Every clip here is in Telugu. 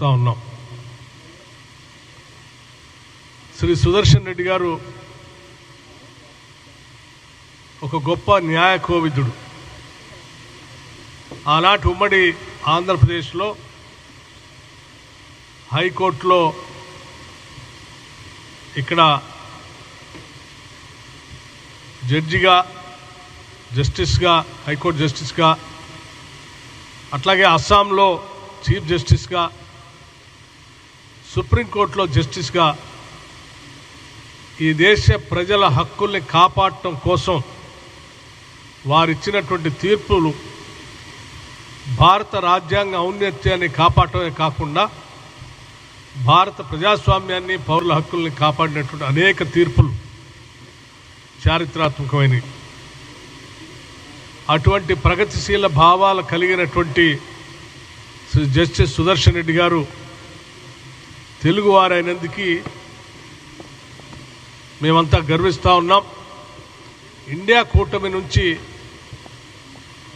చూస్తూ ఉన్నాం. శ్రీ సుదర్శన్ రెడ్డి గారు ఒక గొప్ప న్యాయ కోవిదుడు ఆనాటి ఉమ్మడి ఆంధ్రప్రదేశ్లో హైకోర్టులో ఇక్కడ జడ్జిగా జస్టిస్గా హైకోర్టు జస్టిస్గా అట్లాగే అస్సాంలో చీఫ్ జస్టిస్గా సుప్రీంకోర్టులో జస్టిస్గా ఈ దేశ ప్రజల హక్కుల్ని కాపాడటం కోసం వారిచ్చినటువంటి తీర్పులు భారత రాజ్యాంగ ఔన్నత్యాన్ని కాపాడటమే కాకుండా భారత ప్రజాస్వామ్యాన్ని పౌరుల హక్కుల్ని కాపాడినటువంటి అనేక తీర్పులు చారిత్రాత్మకమైనవి. అటువంటి ప్రగతిశీల భావాలు కలిగినటువంటి శ్రీ జస్టిస్ సుదర్శన్ రెడ్డి గారు తెలుగువారైనందుకు మేమంతా గర్విస్తూ ఉన్నాం. ఇండియా కూటమి నుంచి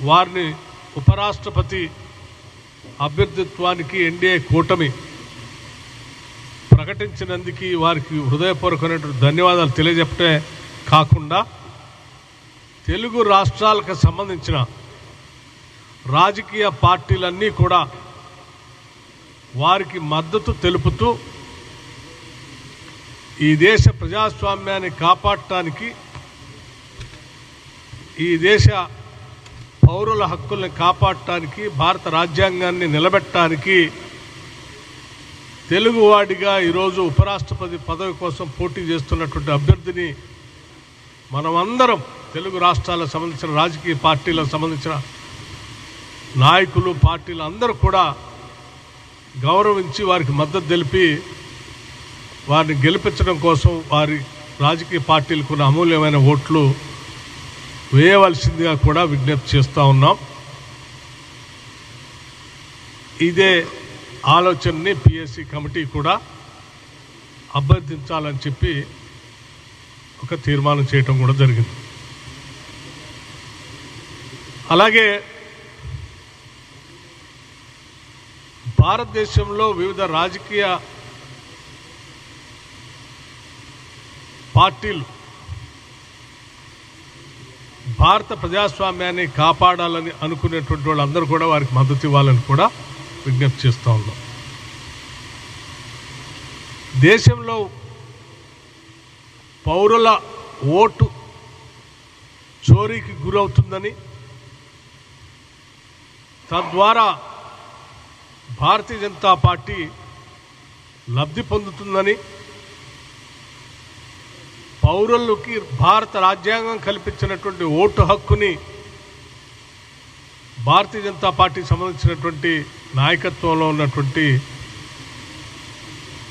వారిని ఉపరాష్ట్రపతి అభ్యర్థిత్వానికి ఎన్డీఏ కూటమి ప్రకటించినందుకు వారికి హృదయపూర్వకమైనటువంటి ధన్యవాదాలు తెలియజెప్పటే కాకుండా తెలుగు రాష్ట్రాలకు సంబంధించిన రాజకీయ పార్టీలన్నీ కూడా వారికి మద్దతు తెలుపుతూ ఈ దేశ ప్రజాస్వామ్యాన్ని కాపాడటానికి ఈ దేశ పౌరుల హక్కుల్ని కాపాడటానికి భారత రాజ్యాంగాన్ని నిలబెట్టడానికి తెలుగువాడిగా ఈరోజు ఉపరాష్ట్రపతి పదవి కోసం పోటీ చేస్తున్నటువంటి అభ్యర్థిని మనమందరం తెలుగు రాష్ట్రాలకు సంబంధించిన రాజకీయ పార్టీలకు సంబంధించిన నాయకులు పార్టీలు అందరూ కూడా గౌరవించి వారికి మద్దతు తెలిపి వారిని గెలిపించడం కోసం వారి రాజకీయ పార్టీలకు ఉన్న అమూల్యమైన ఓట్లు వేయవలసిందిగా కూడా విజ్ఞప్తి చేస్తూ ఉన్నాం. ఇదే ఆలోచనని పిఎస్సి కమిటీ కూడా అభ్యర్థించాలని చెప్పి ఒక తీర్మానం చేయటం కూడా జరిగింది. అలాగే భారతదేశంలో వివిధ రాజకీయ పార్టీలు భారత ప్రజాస్వామ్యాన్ని కాపాడాలని అనుకునేటువంటి వాళ్ళందరూ కూడా వారికి మద్దతు ఇవ్వాలని కూడా విజ్ఞప్తి చేస్తూ ఉన్నాం. దేశంలో పౌరుల ఓటు చోరీకి గురవుతుందని తద్వారా భారతీయ జనతా పార్టీ లబ్ధి పొందుతుందని పౌరులకి భారత రాజ్యాంగం కల్పించినటువంటి ఓటు హక్కుని భారతీయ జనతా పార్టీకి సంబంధించినటువంటి నాయకత్వంలో ఉన్నటువంటి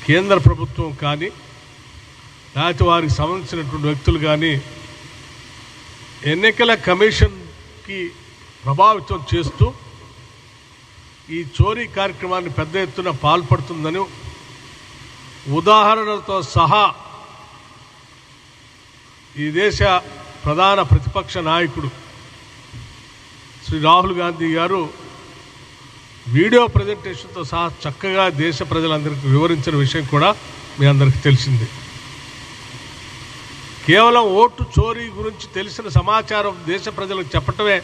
కేంద్ర ప్రభుత్వం కానీ లేకపోతే వారికి సంబంధించినటువంటి వ్యక్తులు కానీ ఎన్నికల కమిషన్కి ప్రభావితం చేస్తూ ఈ చోరీ కార్యక్రమాన్ని పెద్ద ఎత్తున పాల్పడుతుందని ఉదాహరణలతో సహా ఈ దేశ ప్రధాన ప్రతిపక్ష నాయకుడు శ్రీ రాహుల్ గాంధీ గారు వీడియో ప్రజెంటేషన్తో సహా చక్కగా దేశ ప్రజలందరికీ వివరించిన విషయం కూడా మీ అందరికీ తెలిసింది. కేవలం ఓటు చోరీ గురించి తెలిసిన సమాచారం దేశ ప్రజలకు చెప్పటమే